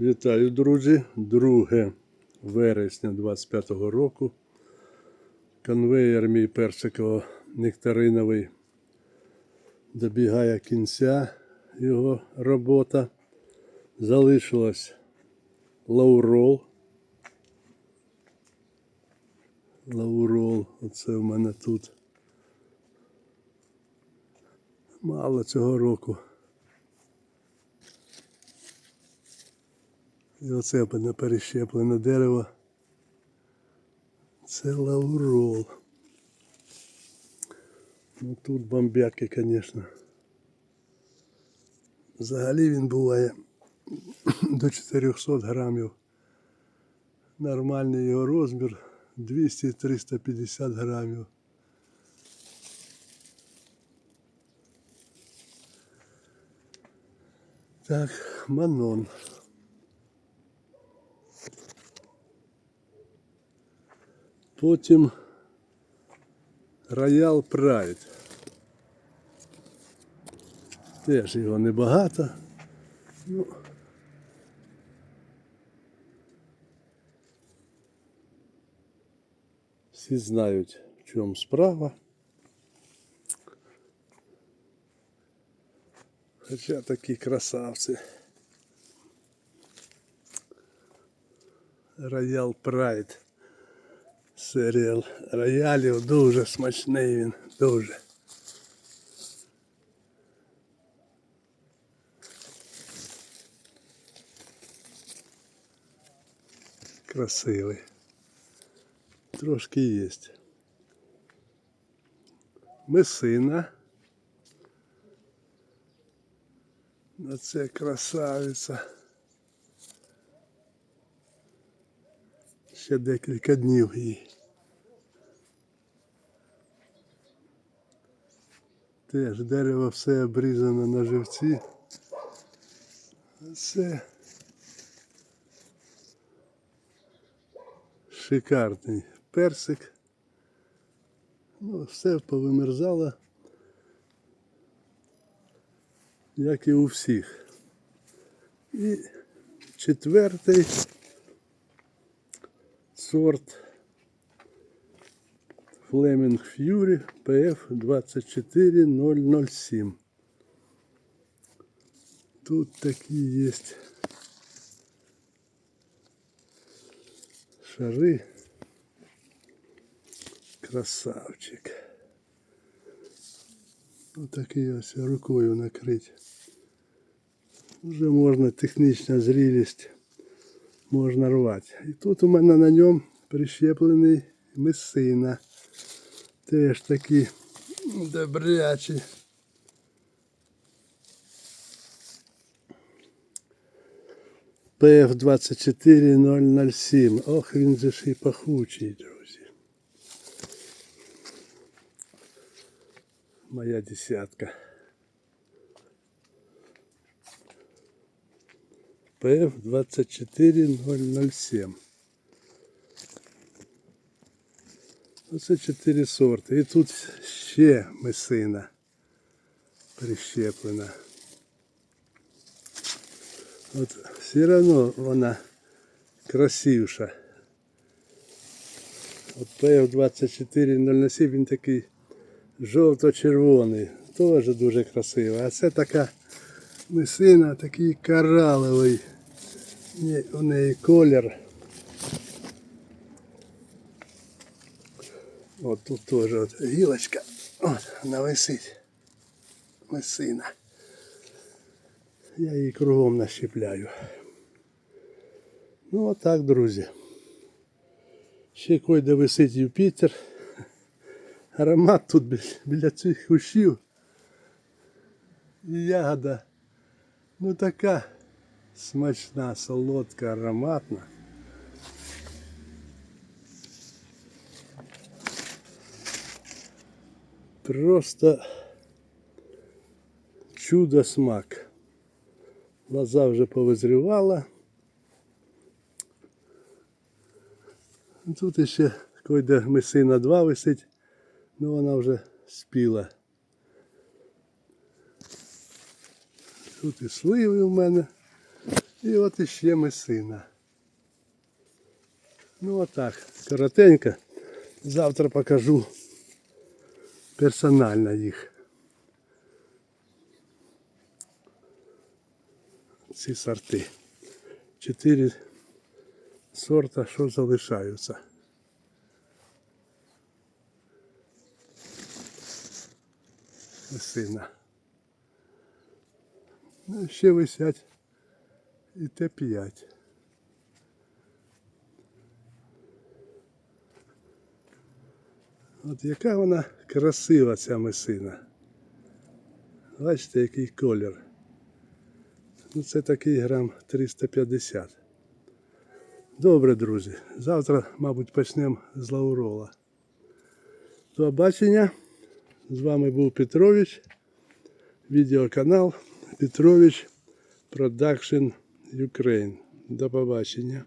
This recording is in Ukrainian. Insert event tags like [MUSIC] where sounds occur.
Вітаю, друзі! 2 вересня 25-го року. Конвеєр мій персиково нектариновий добігає кінця його робота. Залишилось лаурол. Лаурол, оце в мене тут. Мало цього року. І оце перещеплене дерево. Це лаурол. Ну тут бомбяки, звісно. Взагалі він буває [COUGHS] до 400 грамів. Нормальний його розмір 200-350 грамів. Так, манон. Потім Роял Прайд. Теж його небагато. Ну, всі знають, в чому справа. Хоча такі красавці. Роял Прайд. Серіал роялів дуже смачний він, дуже. Красивий. Трошки є. Месина. Ну це красавиця. Ще декілька днів їй. Теж дерево все обрізано на живці. Це шикарний персик. Ну, все повимерзало, як і у всіх. І четвертий сорт Flaming Fury PF 24007. Тут такі є шари. Красавчик. Отакий ось рукою накрити. Вже можна технічна зрілість можна рвати. І тут у мене на ньому прищеплений месина. Теж такі добрячі. ПФ 24007. Ох, він же ж і пахучий, друзі. Моя десятка. ПФ 24007. Оце чотири сорти. І тут ще месина прищеплена. От все одно вона красивша. От ПФ 24007 він такий жовто-червоний. Теж дуже красивий. А це така месина, такий кораловий. У неї колір. От тут теж от гілочка. От, вона висить. Месина. Я її кругом нащепляю. Ну отак, друзі. Ще койде висить Юпітер. Аромат тут біля, біля цих кущів. Ягода. Ну така смачна, солодка, ароматна. Просто чудо смак. Лоза вже повизрівала. Тут ще койде месина 2 висить, ну вона вже спіла. Тут і сливи в мене. І от іще мисина. Ну отак, коротенько. Завтра покажу персонально їх. Ці сорти. Чотири сорта, що залишаються. Сина. Ну, ще висять І Т5. От яка вона красива ця месина. Бачите, який колір. Ну, це такий грам 350. Добре, друзі. Завтра, мабуть, почнемо з лаурола. До побачення. З вами був Петрович. Відеоканал Петрович Продакшн Ukraine. До побачення.